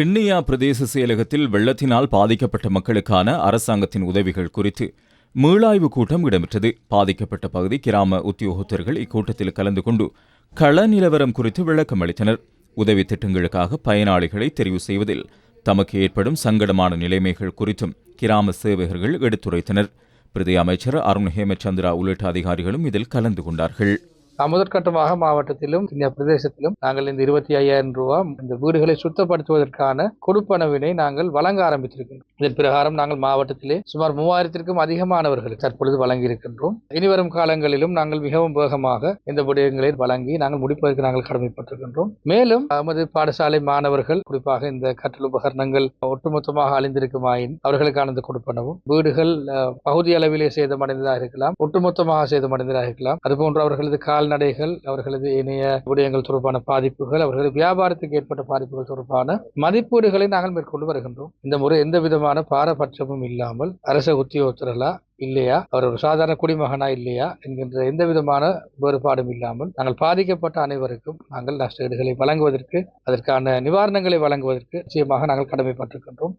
கிண்ணியா பிரதேச செயலகத்தில் வெள்ளத்தினால் பாதிக்கப்பட்ட மக்களுக்கான அரசாங்கத்தின் உதவிகள் குறித்து மீளாய்வு கூட்டம் இடம்பெற்றது. பாதிக்கப்பட்ட பகுதி கிராம உத்தியோகத்தர்கள் இக்கூட்டத்தில் கலந்து கொண்டு கள நிலவரம் குறித்து விளக்கம் அளித்தனர். உதவி திட்டங்களுக்காக பயனாளிகளை தெரிவு செய்வதில் தமக்கு ஏற்படும் சங்கடமான நிலைமைகள் குறித்தும் கிராம சேவகர்கள் எடுத்துரைத்தனர். பிரதி அமைச்சர் அருண் ஹேமச்சந்திரா உள்ளிட்ட அதிகாரிகளும் இதில் கலந்து கொண்டார்கள். முதற்கட்டமாக மாவட்டத்திலும் இந்த பிரதேசத்திலும் நாங்கள் இந்த இருபத்தி ஐயாயிரம் ரூபாய் இந்த வீடுகளை சுத்தப்படுத்துவதற்கான கொடுப்பனவினை நாங்கள் வழங்க ஆரம்பித்திருக்கின்றோம். இதன் பிரகாரம் நாங்கள் மாவட்டத்திலே சுமார் மூவாயிரத்திற்கும் அதிகமானவர்கள் தற்பொழுது வழங்கி இருக்கின்றோம் இனிவரும் காலங்களிலும் நாங்கள் மிகவும் வேகமாக இந்த விடயங்களை வழங்கி நாங்கள் முடிப்பதற்கு நாங்கள் கடமைப்பட்டிருக்கின்றோம். மேலும் நமது பாடசாலை மாணவர்கள் குறிப்பாக இந்த கற்றல் உபகரணங்கள் ஒட்டுமொத்தமாக அழிந்திருக்குமாயின் அவர்களுக்கான இந்த கொடுப்பனவும் வீடுகள் பகுதி அளவிலே சேதமடைந்ததாக இருக்கலாம் ஒட்டுமொத்தமாக சேதமடைந்ததாக இருக்கலாம். அதுபோன்று அவர்களது கால் கால்நடைகள் அவர்களது இணைய விடயங்கள் தொடர்பான பாதிப்புகள் அவர்களது வியாபாரத்துக்கு ஏற்பட்ட பாதிப்புகள் தொடர்பான மதிப்பீடுகளை நாங்கள் மேற்கொண்டு வருகின்றோம். இந்த முறை எந்த விதமான பாரபட்சமும் இல்லாமல் அரச உத்தியோகத்தர்களா இல்லையா அவர் ஒரு சாதாரண குடிமகனா இல்லையா என்கின்ற எந்த விதமான வேறுபாடும் இல்லாமல் நாங்கள் பாதிக்கப்பட்ட அனைவருக்கும் நாங்கள் நஷ்டஈடுகளை வழங்குவதற்கு அதற்கான நிவாரணங்களை வழங்குவதற்கு நிச்சயமாக நாங்கள் கடமைப்பட்டிருக்கின்றோம்.